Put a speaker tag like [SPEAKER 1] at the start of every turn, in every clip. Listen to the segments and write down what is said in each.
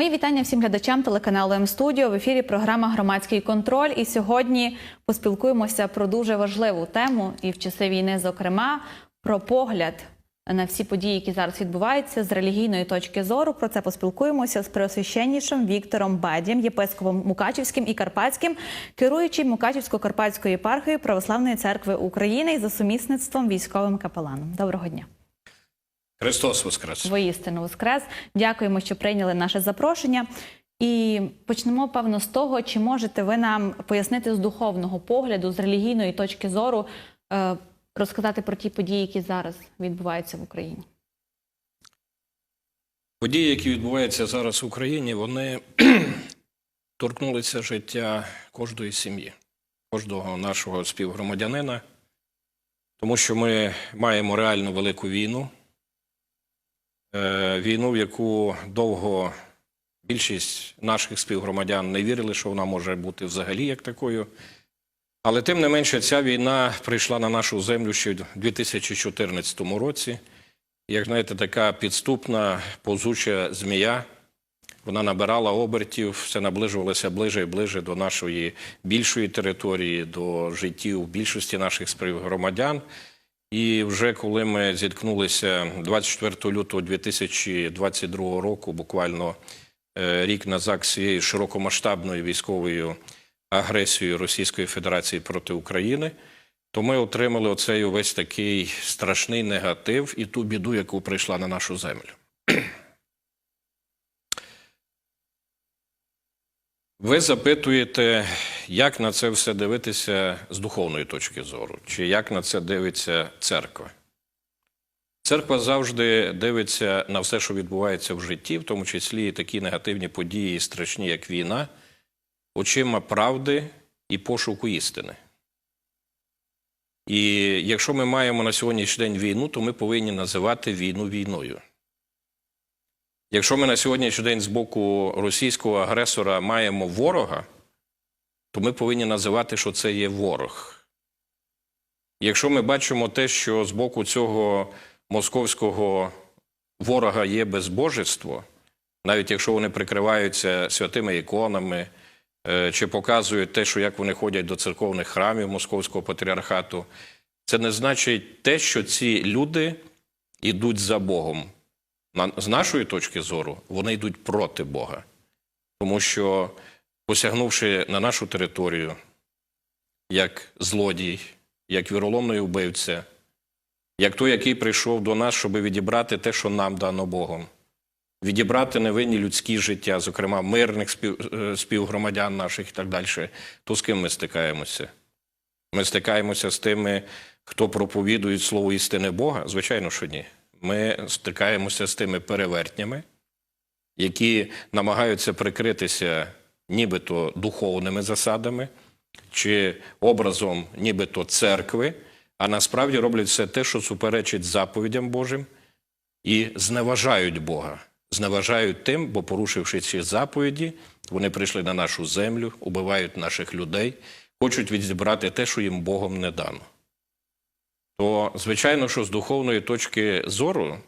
[SPEAKER 1] Мої вітання всім глядачам телеканалу М-студіо. В ефірі програма Громадський контроль. І сьогодні поспілкуємося про дуже важливу тему і в часи війни, зокрема, про погляд на всі події, які зараз відбуваються з релігійної точки зору. Про це поспілкуємося з преосвященнішим Віктором Бадієм, єпископом Мукачівським і Карпатським, керуючим Мукачівсько-Карпатською єпархією Православної церкви України і за сумісництвом військовим капеланом. Доброго дня.
[SPEAKER 2] Христос Воскрес!
[SPEAKER 1] Воістину Воскрес. Дякуємо, що прийняли наше запрошення. І почнемо, певно, з того, чи можете ви нам пояснити з духовного погляду, з релігійної точки зору, е, розказати про ті події, які зараз відбуваються в Україні.
[SPEAKER 2] Події, які відбуваються зараз в Україні, вони торкнулися життя кожної сім'ї, кожного нашого співгромадянина, тому що ми маємо реально велику війну, війну, в яку довго більшість наших співгромадян не вірили, що вона може бути взагалі як такою. Але тим не менше, ця війна прийшла на нашу землю ще в 2014 році. Як знаєте, така підступна повзуча змія. Вона набирала обертів, все наближувалося ближе і ближе до нашої більшої території, до життів більшості наших співгромадян. І вже коли ми зіткнулися 24 лютого 2022 року, буквально е, рік назад з цією широкомасштабною військовою агресією Російської Федерації проти України, то ми отримали оцей увесь такий страшний негатив і ту біду, яку прийшла на нашу землю. Ви запитуєте, як на це все дивитися з духовної точки зору, чи як на це дивиться церква? Церква завжди дивиться на все, що відбувається в житті, в тому числі і такі негативні події, страшні, як війна, очима правди і пошуку істини. І якщо ми маємо на сьогоднішній день війну, то ми повинні називати війну війною. Якщо ми на сьогоднішній день з боку російського агресора маємо ворога, то ми повинні називати, що це є ворог. Якщо ми бачимо те, що з боку цього московського ворога є безбожество, навіть якщо вони прикриваються святими іконами е, чи показують те, що як вони ходять до церковних храмів Московського патріархату, це не значить те, що ці люди йдуть за Богом. З нашої точки зору, вони йдуть проти Бога. Тому що, посягнувши на нашу територію, як злодій, як віроломний убивця, як той, який прийшов до нас, щоб відібрати те, що нам дано Богом, відібрати невинні людські життя, зокрема мирних е, співгромадян наших і так далі, то з ким ми стикаємося? Ми стикаємося з тими, хто проповідує слово істини Бога? Звичайно, що ні ми стикаємося з тими перевертнями, які намагаються прикритися нібито духовними засадами чи образом нібито церкви, а насправді роблять все те, що суперечить заповідям Божим, і зневажають Бога. Зневажають тим, бо, порушивши ці заповіді, вони прийшли на нашу землю, убивають наших людей, хочуть відібрати те, що їм Богом не дано то звичайно, що з духовної точки зору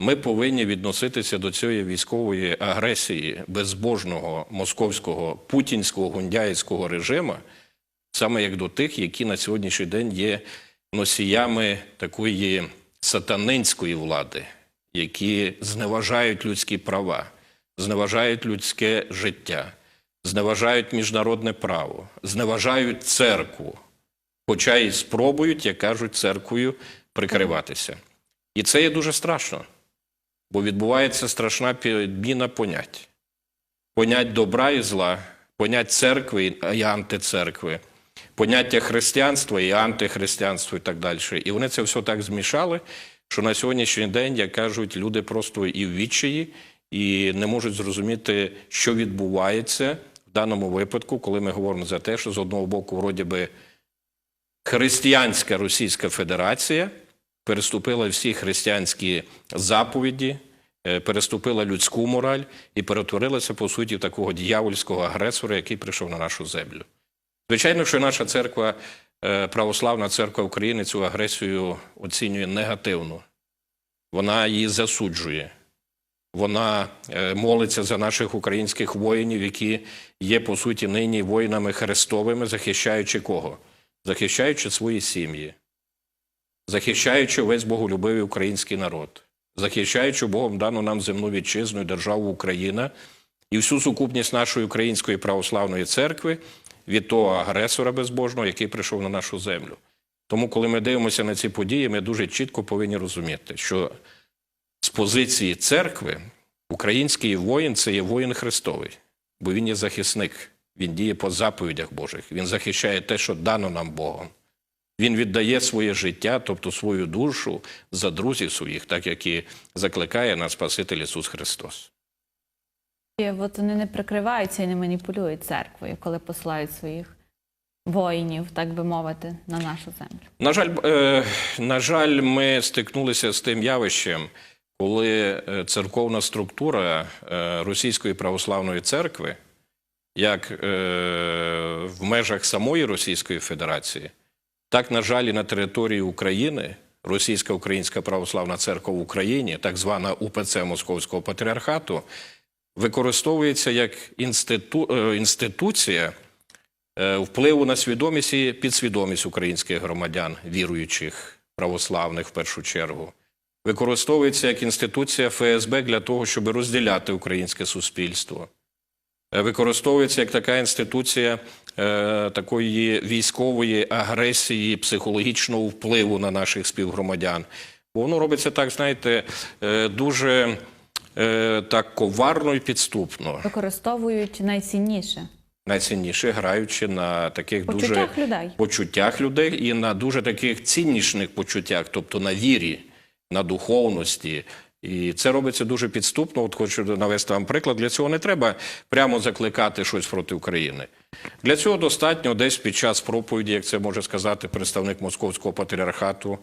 [SPEAKER 2] ми повинні відноситися до цієї військової агресії безбожного московського путінського гундяїцького режиму, саме як до тих, які на сьогоднішній день є носіями такої сатанинської влади, які зневажають людські права, зневажають людське життя, зневажають міжнародне право, зневажають церкву хоча й спробують, як кажуть, церквою прикриватися. І це є дуже страшно, бо відбувається страшна підміна понять. Понять добра і зла, понять церкви і антицеркви, поняття християнства і антихристиянства і так далі. І вони це все так змішали, що на сьогоднішній день, як кажуть, люди просто і в відчаї, і не можуть зрозуміти, що відбувається в даному випадку, коли ми говоримо за те, що з одного боку, вроді би, християнська Російська Федерація переступила всі християнські заповіді, е, переступила людську мораль і перетворилася, по суті, в такого дьявольського агресора, який прийшов на нашу землю. Звичайно, що наша церква, е, православна церква України, цю агресію оцінює негативно. Вона її засуджує. Вона е, молиться за наших українських воїнів, які є по суті нині воїнами хрестовими, захищаючи кого? Захищаючи свої сім'ї, захищаючи весь боголюбивий український народ, захищаючи Богом дану нам земну вітчизну і державу Україна і всю сукупність нашої української православної церкви від того агресора безбожного, який прийшов на нашу землю. Тому, коли ми дивимося на ці події, ми дуже чітко повинні розуміти, що з позиції церкви український воїн це є воїн Христовий, бо він є захисник, він діє по заповідях Божих, він захищає те, що дано нам Богом. Він віддає своє життя, тобто свою душу за друзів своїх, так як і закликає нас Спаситель Ісус Христос.
[SPEAKER 1] І от вони не прикриваються і не маніпулюють церквою, коли посилають своїх воїнів, так би мовити, на нашу землю.
[SPEAKER 2] На жаль, е, на жаль, ми стикнулися з тим явищем, коли е, церковна структура е, Російської православної церкви, як е, в межах самої Російської Федерації, так, на жаль, і на території України Російська Українська Православна Церква в Україні, так звана УПЦ Московського патріархату, використовується як інститу, е, інституція е, впливу на свідомість і підсвідомість українських громадян, віруючих, православних в першу чергу. Використовується як інституція ФСБ для того, щоб розділяти українське суспільство. Е, Використовується як така інституція е, такої військової агресії, психологічного впливу на наших співгромадян. Бо воно робиться так, знаєте, е, дуже так коварно і підступно.
[SPEAKER 1] Використовують найцінніше
[SPEAKER 2] Найцінніше граючи на таких дуже
[SPEAKER 1] людей.
[SPEAKER 2] почуттях людей і на дуже таких ціннішних почуттях, тобто на вірі, на духовності. І це робиться дуже підступно. От хочу навести вам приклад. Для цього не треба прямо закликати щось проти України. Для цього достатньо десь під час проповіді, як це може сказати представник московського патріархату,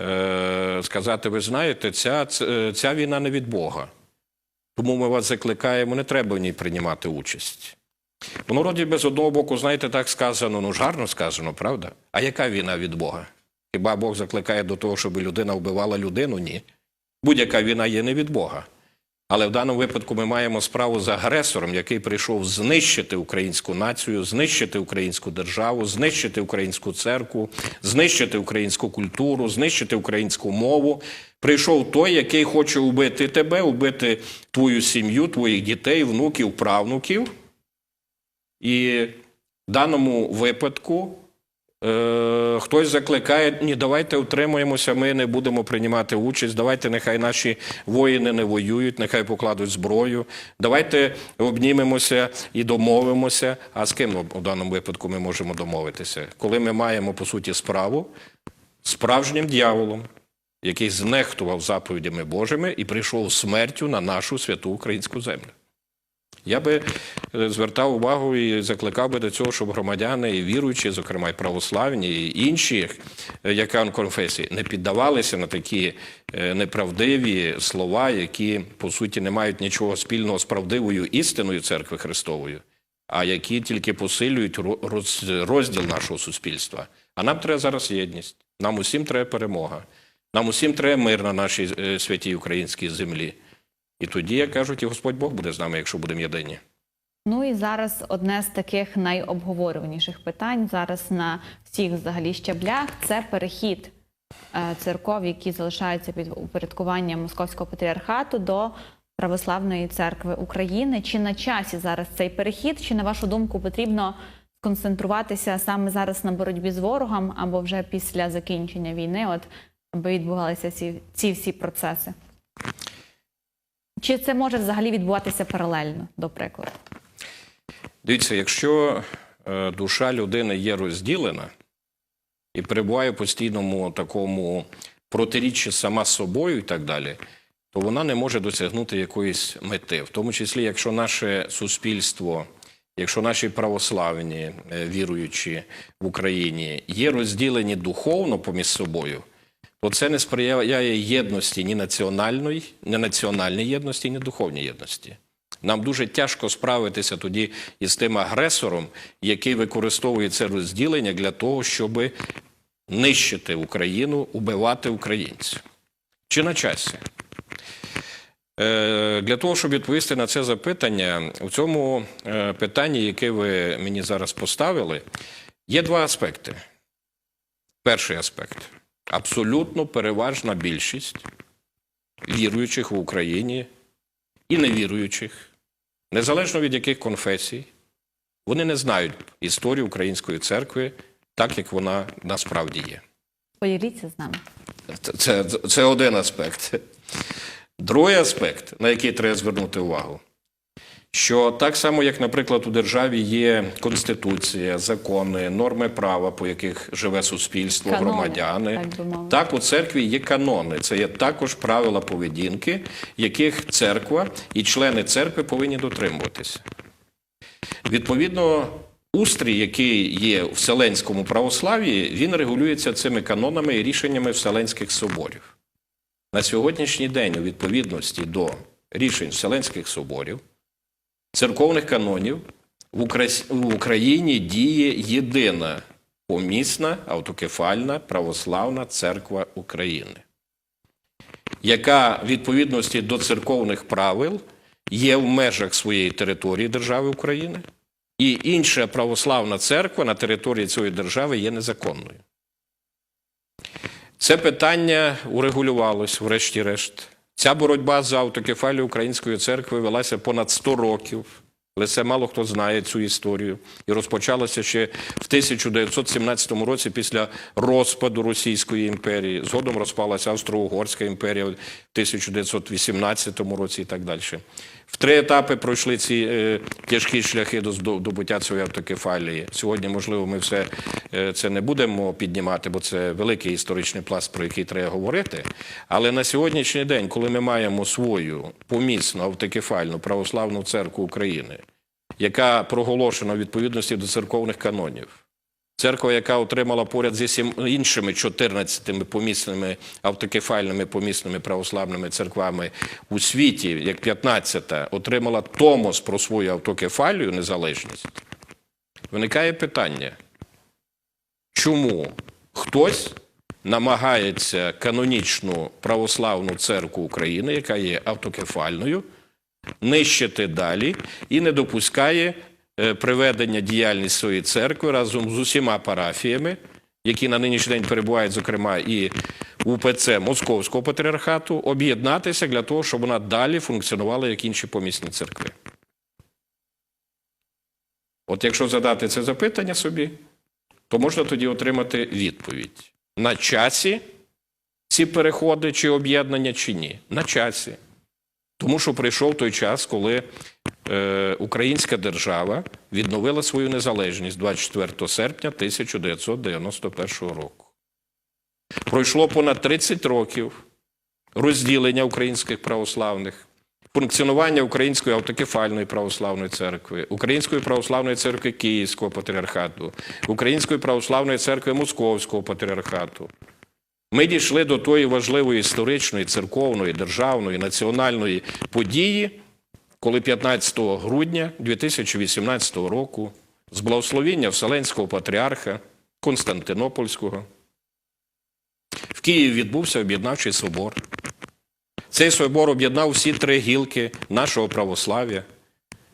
[SPEAKER 2] е- сказати: ви знаєте, ця, ця війна не від Бога. Тому ми вас закликаємо, не треба в ній приймати участь. Воно вроді би з одного боку, знаєте, так сказано, ну ж гарно сказано, правда? А яка війна від Бога? Хіба Бог закликає до того, щоб людина вбивала людину? Ні. Будь-яка війна є не від Бога. Але в даному випадку ми маємо справу з агресором, який прийшов знищити українську націю, знищити українську державу, знищити українську церкву, знищити українську культуру, знищити українську мову. Прийшов той, який хоче вбити тебе, вбити твою сім'ю, твоїх дітей, внуків, правнуків. І в даному випадку хтось закликає, ні, давайте утримуємося, ми не будемо приймати участь, давайте нехай наші воїни не воюють, нехай покладуть зброю, давайте обнімемося і домовимося. А з ким у даному випадку ми можемо домовитися? Коли ми маємо, по суті, справу з справжнім дьяволом, який знехтував заповідями Божими і прийшов смертю на нашу святу українську землю. Я би е, звертав увагу і закликав би до цього, щоб громадяни і віруючі, зокрема і православні, і інші, е, яка конфесії, не піддавалися на такі е, неправдиві слова, які по суті не мають нічого спільного з правдивою істиною церкви Христової, а які тільки посилюють роз- розділ нашого суспільства. А нам треба зараз єдність. Нам усім треба перемога. Нам усім треба мир на нашій святій українській землі. І тоді, як кажуть, і Господь Бог буде з нами, якщо будемо єдині.
[SPEAKER 1] Ну і зараз одне з таких найобговорюваніших питань зараз на всіх взагалі щаблях це перехід е, церков, які залишаються під упорядкуванням Московського патріархату до Православної церкви України. Чи на часі зараз цей перехід? Чи на вашу думку потрібно сконцентруватися саме зараз на боротьбі з ворогом або вже після закінчення війни, от аби відбувалися ці, ці всі процеси? Чи це може взагалі відбуватися паралельно, до прикладу?
[SPEAKER 2] Дивіться, якщо е, душа людини є розділена і перебуває в постійному такому протиріччі сама собою і так далі, то вона не може досягнути якоїсь мети. В тому числі, якщо наше суспільство, якщо наші православні е, віруючі в Україні є розділені духовно поміж собою, то це не сприяє єдності ні національної, ні національній єдності, ні духовній єдності. Нам дуже тяжко справитися тоді із тим агресором, який використовує це розділення для того, щоб нищити Україну, убивати українців. Чи на часі? Е, Для того, щоб відповісти на це запитання, у цьому е, питанні, яке ви мені зараз поставили, є два аспекти. Перший аспект абсолютно переважна більшість віруючих в Україні і невіруючих, незалежно від яких конфесій, вони не знають історію української церкви так, як вона насправді є.
[SPEAKER 1] Поділіться з нами.
[SPEAKER 2] Це, це, це один аспект. Другий аспект, на який треба звернути увагу, що так само, як, наприклад, у державі є конституція, закони, норми права, по яких живе суспільство,
[SPEAKER 1] Канони,
[SPEAKER 2] громадяни,
[SPEAKER 1] так
[SPEAKER 2] так у церкві є канони. Це є також правила поведінки, яких церква і члени церкви повинні дотримуватися. Відповідно, устрій, який є в Вселенському православ'ї, він регулюється цими канонами і рішеннями Вселенських соборів. На сьогоднішній день, у відповідності до рішень Вселенських соборів, церковних канонів в Україні діє єдина помісна автокефальна православна церква України, яка в відповідності до церковних правил є в межах своєї території держави України, і інша православна церква на території цієї держави є незаконною. Це питання урегулювалось, врешті-решт. Ця боротьба за автокефалію Української церкви велася понад 100 років. Але це мало хто знає цю історію. І розпочалося ще в 1917 році після розпаду Російської імперії. Згодом розпалася Австро-Угорська імперія в 1918 році і так далі. В три етапи пройшли ці е, тяжкі шляхи до здобуття цієї автокефалії. Сьогодні, можливо, ми все е, це не будемо піднімати, бо це великий історичний пласт, про який треба говорити. Але на сьогоднішній день, коли ми маємо свою помісну автокефальну православну церкву України, яка проголошена у відповідності до церковних канонів, Церква, яка отримала поряд зі всім іншими 14 помісними автокефальними помісними православними церквами у світі, як 15-та, отримала томос про свою автокефалію незалежність, виникає питання, чому хтось намагається канонічну православну церкву України, яка є автокефальною, нищити далі і не допускає е, приведення діяльності своєї церкви разом з усіма парафіями, які на нинішній день перебувають, зокрема, і УПЦ Московського патріархату, об'єднатися для того, щоб вона далі функціонувала як інші помісні церкви. От якщо задати це запитання собі, то можна тоді отримати відповідь. На часі ці переходи чи об'єднання, чи ні? На часі. Тому що прийшов той час, коли е, українська держава відновила свою незалежність 24 серпня 1991 року. Пройшло понад 30 років розділення українських православних, функціонування Української автокефальної православної церкви, Української православної церкви Київського патріархату, Української православної церкви Московського патріархату. Ми дійшли до тої важливої історичної, церковної, державної, національної події, коли 15 грудня 2018 року з благословіння Вселенського патріарха Константинопольського в Києві відбувся об'єднавчий собор. Цей собор об'єднав всі три гілки нашого православ'я,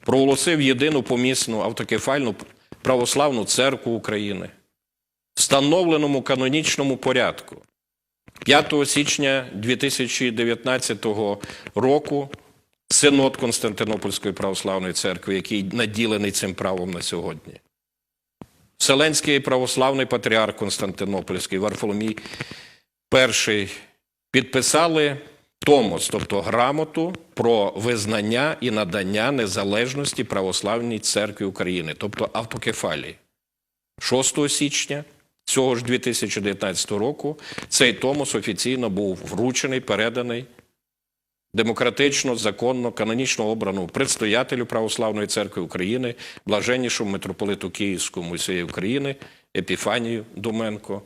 [SPEAKER 2] проголосив єдину помісну автокефальну православну церкву України встановленому канонічному порядку. 5 січня 2019 року Синод Константинопольської православної церкви, який наділений цим правом на сьогодні. Вселенський православний патріарх Константинопольський Варфоломій І підписали томос, тобто грамоту про визнання і надання незалежності православній церкві України, тобто автокефалії. 6 січня цього ж 2019 року цей томос офіційно був вручений, переданий демократично, законно, канонічно обраному предстоятелю Православної церкви України, блаженнішому митрополиту Київському і всієї України Епіфанію Доменко.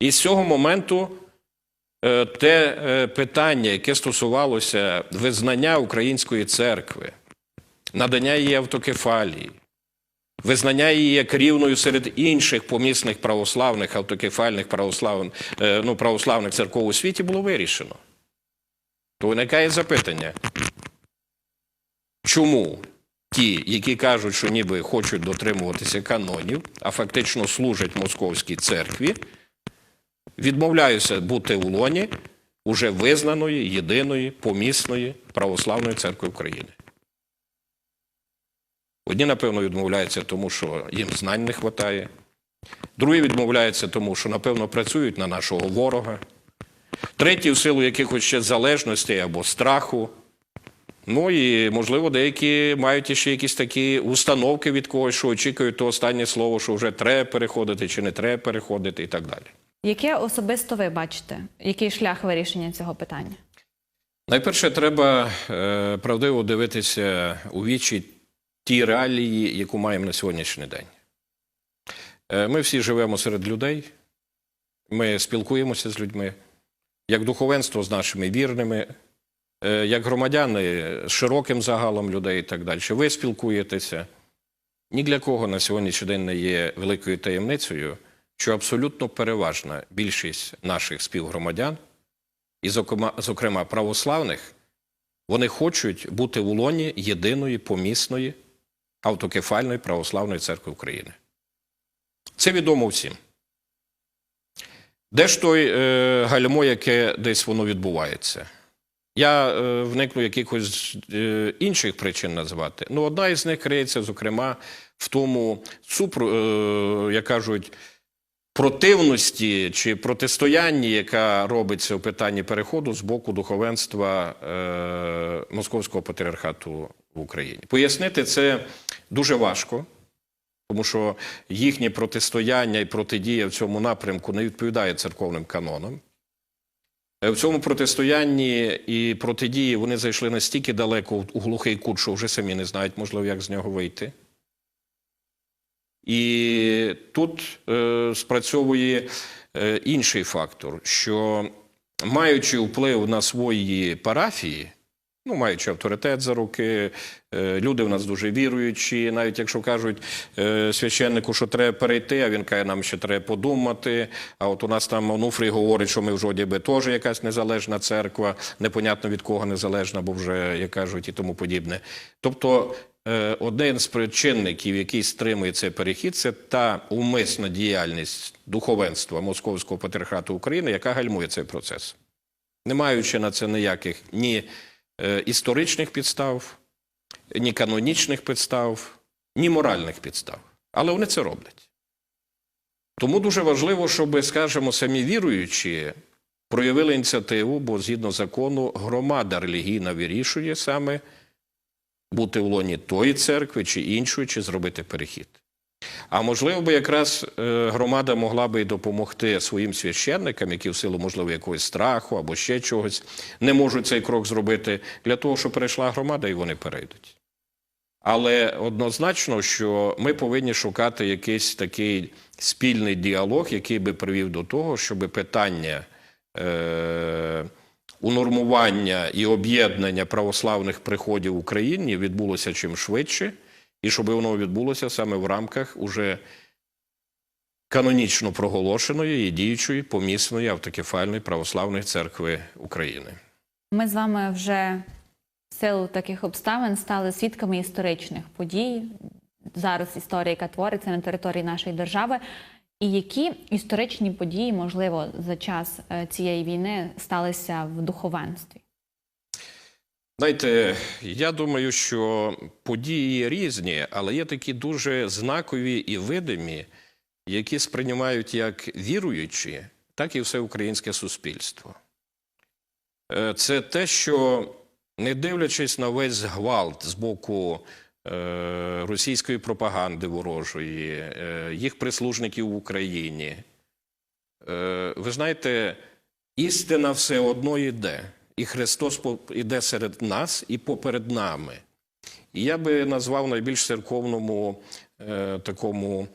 [SPEAKER 2] І з цього моменту е, те е, питання, яке стосувалося визнання української церкви, надання її автокефалії, визнання її як рівною серед інших помісних православних автокефальних православ... е, ну, православних церков у світі було вирішено. То виникає запитання, чому ті, які кажуть, що ніби хочуть дотримуватися канонів, а фактично служать московській церкві, відмовляються бути у лоні уже визнаної, єдиної, помісної православної церкви України. Одні, напевно, відмовляються тому, що їм знань не вистачає. Другі відмовляються тому, що, напевно, працюють на нашого ворога. Треті, в силу якихось ще залежностей або страху. Ну і, можливо, деякі мають ще якісь такі установки від когось, що очікують то останнє слово, що вже треба переходити чи не треба переходити, і так далі.
[SPEAKER 1] Яке особисто ви бачите? Який шлях вирішення цього питання?
[SPEAKER 2] Найперше, треба е, правдиво дивитися у вічі ті реалії, яку маємо на сьогоднішній день. Е, ми всі живемо серед людей, ми спілкуємося з людьми, як духовенство з нашими вірними, е, як громадяни з широким загалом людей і так далі. Ви спілкуєтеся. Ні для кого на сьогоднішній день не є великою таємницею, що абсолютно переважна більшість наших співгромадян і, зокрема, зокрема православних, вони хочуть бути в лоні єдиної помісної автокефальної православної церкви України. Це відомо всім. Де ж той е, гальмо, яке десь воно відбувається? Я е, вникну якихось е, інших причин назвати. Ну, одна із них криється, зокрема, в тому супру, е, як кажуть, противності чи протистоянні, яка робиться у питанні переходу з боку духовенства е, Московського патріархату в Україні. Пояснити це дуже важко, тому що їхнє протистояння і протидія в цьому напрямку не відповідає церковним канонам. Е, В цьому протистоянні і протидії вони зайшли настільки далеко у глухий кут, що вже самі не знають, можливо, як з нього вийти. І тут е, спрацьовує е, інший фактор, що маючи вплив на свої парафії, ну, маючи авторитет за руки, е, люди в нас дуже віруючі, навіть якщо кажуть е, священнику, що треба перейти, а він каже, нам ще треба подумати. А от у нас там Онуфрій говорить, що ми в жоді би теж якась незалежна церква, непонятно від кого незалежна, бо вже, як кажуть, і тому подібне. Тобто, е, один з причинників, який стримує цей перехід, це та умисна діяльність духовенства Московського патріархату України, яка гальмує цей процес, не маючи на це ніяких ні історичних підстав, ні канонічних підстав, ні моральних підстав. Але вони це роблять. Тому дуже важливо, щоб, скажімо, самі віруючі проявили ініціативу, бо згідно закону громада релігійна вирішує саме бути в лоні тої церкви чи іншої, чи зробити перехід. А можливо би якраз е, громада могла би й допомогти своїм священникам, які в силу, можливо, якогось страху або ще чогось не можуть цей крок зробити, для того, щоб перейшла громада і вони перейдуть. Але однозначно, що ми повинні шукати якийсь такий спільний діалог, який би привів до того, щоб питання е, унормування і об'єднання православних приходів в Україні відбулося чим швидше, і щоб воно відбулося саме в рамках уже канонічно проголошеної і діючої помісної автокефальної православної церкви України.
[SPEAKER 1] Ми з вами вже в силу таких обставин стали свідками історичних подій. Зараз історія, яка твориться на території нашої держави. І які історичні події, можливо, за час е, цієї війни сталися в духовенстві?
[SPEAKER 2] Знаєте, я думаю, що події різні, але є такі дуже знакові і видимі, які сприймають як віруючі, так і все українське суспільство. Е, Це те, що не дивлячись на весь гвалт з боку е, російської пропаганди ворожої, е, їх прислужників в Україні, ви знаєте, істина все одно йде. І Христос іде серед нас і поперед нами. І я би назвав найбільш церковному е, такому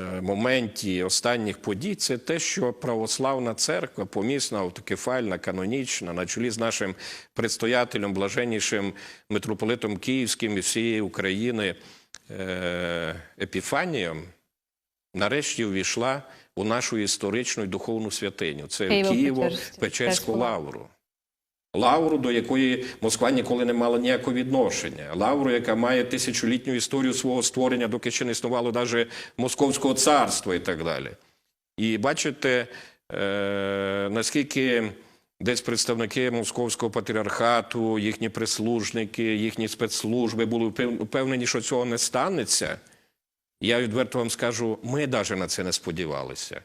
[SPEAKER 2] е, моменті останніх подій це те, що православна церква, помісна, автокефальна, канонічна, на чолі з нашим предстоятелем, блаженнішим митрополитом Київським і всієї України е, Епіфанієм, нарешті увійшла у нашу історичну і духовну святиню. Це
[SPEAKER 1] Києво-Печерську
[SPEAKER 2] Києво-Печерську
[SPEAKER 1] Печерську
[SPEAKER 2] лавру. Лавру, до якої Москва ніколи не мала ніякого відношення. Лавру, яка має тисячолітню історію свого створення, доки ще не існувало навіть Московського царства і так далі. І бачите, е, наскільки десь представники московського патріархату, їхні прислужники, їхні спецслужби були впевнені, що цього не станеться. Я відверто вам скажу, ми навіть на це не сподівалися.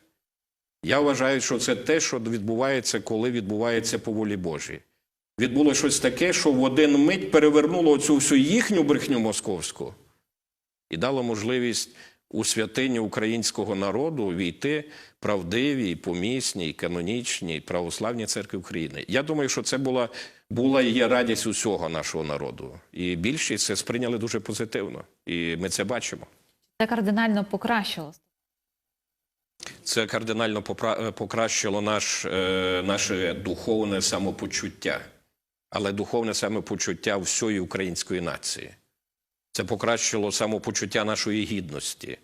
[SPEAKER 2] Я вважаю, що це те, що відбувається, коли відбувається по волі Божій. Відбулося щось таке, що в один мить перевернуло цю всю їхню брехню московську і дало можливість у святиню українського народу війти правдивій, помісній, канонічній православній церкві України. Я думаю, що це була, була і є радість усього нашого народу. І більшість це сприйняли дуже позитивно. І ми це бачимо.
[SPEAKER 1] Це кардинально покращилось.
[SPEAKER 2] Це кардинально е, покращило наш, е, наше духовне самопочуття, але духовне самопочуття всієї української нації. Це покращило самопочуття нашої гідності.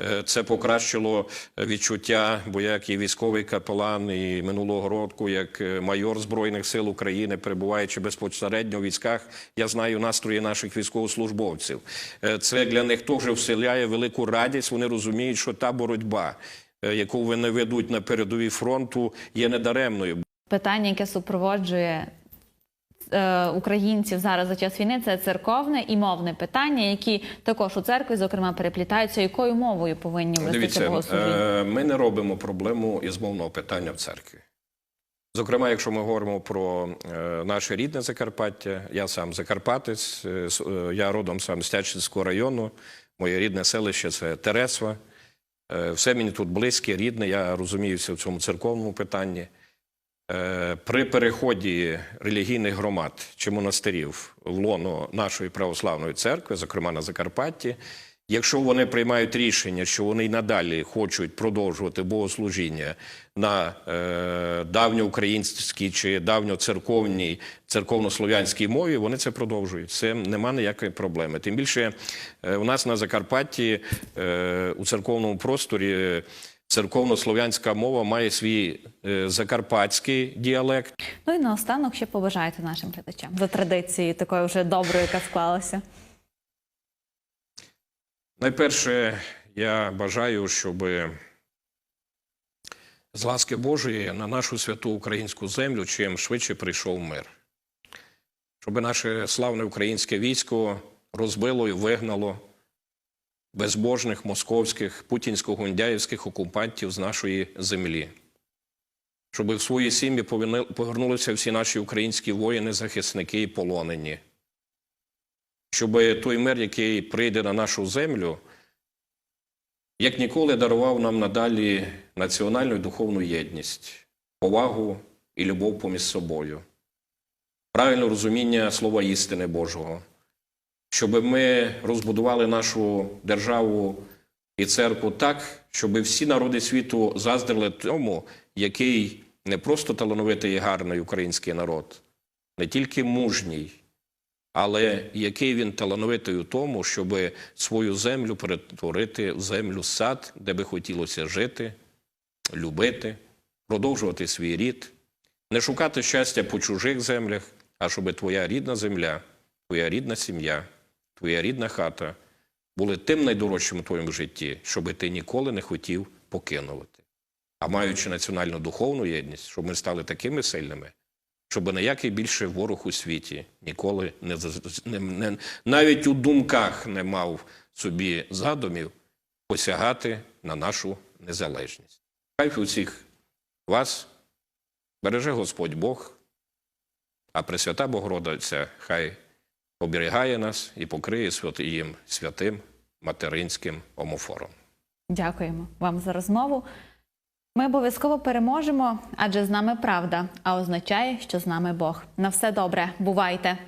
[SPEAKER 2] Е, Це покращило відчуття, бо як і військовий капелан, і минулого року, як е, майор Збройних сил України, перебуваючи безпосередньо в військах, я знаю настрої наших військовослужбовців. Е, Це для них теж вселяє велику радість. Вони розуміють, що та боротьба, яку вони ведуть на передовій фронту, є недаремною.
[SPEAKER 1] Питання, яке супроводжує українців зараз за час війни, це церковне і мовне питання, які також у церкві, зокрема, переплітаються. Якою мовою повинні вести
[SPEAKER 2] Дивіться,
[SPEAKER 1] богослужіння?
[SPEAKER 2] е, ми не робимо проблему із мовного питання в церкві. Зокрема, якщо ми говоримо про е, наше рідне Закарпаття, я сам Закарпатець, е, е, я родом сам з Тячинського району, моє рідне селище це Тересва. Е, Все мені тут близьке, рідне, я розуміюся в цьому церковному питанні. Е, При переході релігійних громад чи монастирів в лоно нашої православної церкви, зокрема на Закарпатті, якщо вони приймають рішення, що вони й надалі хочуть продовжувати богослужіння на е, давньоукраїнській чи давньоцерковній церковнослов'янській мові, вони це продовжують. Це нема ніякої проблеми. Тим більше е, у нас на Закарпатті е, у церковному просторі. Церковнослов'янська мова має свій е, закарпатський діалект.
[SPEAKER 1] Ну і наостанок ще побажайте нашим глядачам за традицією такою вже доброю, яка склалася.
[SPEAKER 2] Найперше, я бажаю, щоб з ласки Божої на нашу святу українську землю чим швидше прийшов мир. Щоб наше славне українське військо розбило і вигнало безбожних московських путінсько-гундяївських окупантів з нашої землі. Щоб в свої сім'ї повернулися всі наші українські воїни, захисники і полонені. Щоб той мир, який прийде на нашу землю, як ніколи дарував нам надалі національну і духовну єдність, повагу і любов поміж собою, правильне розуміння слова істини Божого, щоб ми розбудували нашу державу і церкву так, щоб всі народи світу заздрили тому, який не просто талановитий і гарний український народ, не тільки мужній, але який він талановитий у тому, щоб свою землю перетворити в землю сад, де би хотілося жити, любити, продовжувати свій рід, не шукати щастя по чужих землях, а щоб твоя рідна земля, твоя рідна сім'я, твоя рідна хата були тим найдорожчим у твоєму житті, щоб ти ніколи не хотів покинувати. А маючи національну духовну єдність, щоб ми стали такими сильними, щоб ніякий більше ворог у світі ніколи не, не, не навіть у думках не мав собі задумів посягати на нашу незалежність. Хай усіх вас береже Господь Бог, а Пресвята Богородиця хай оберігає нас і покриє їм святим материнським омофором.
[SPEAKER 1] Дякуємо вам за розмову. Ми обов'язково переможемо, адже з нами правда, а означає, що з нами Бог. На все добре, бувайте!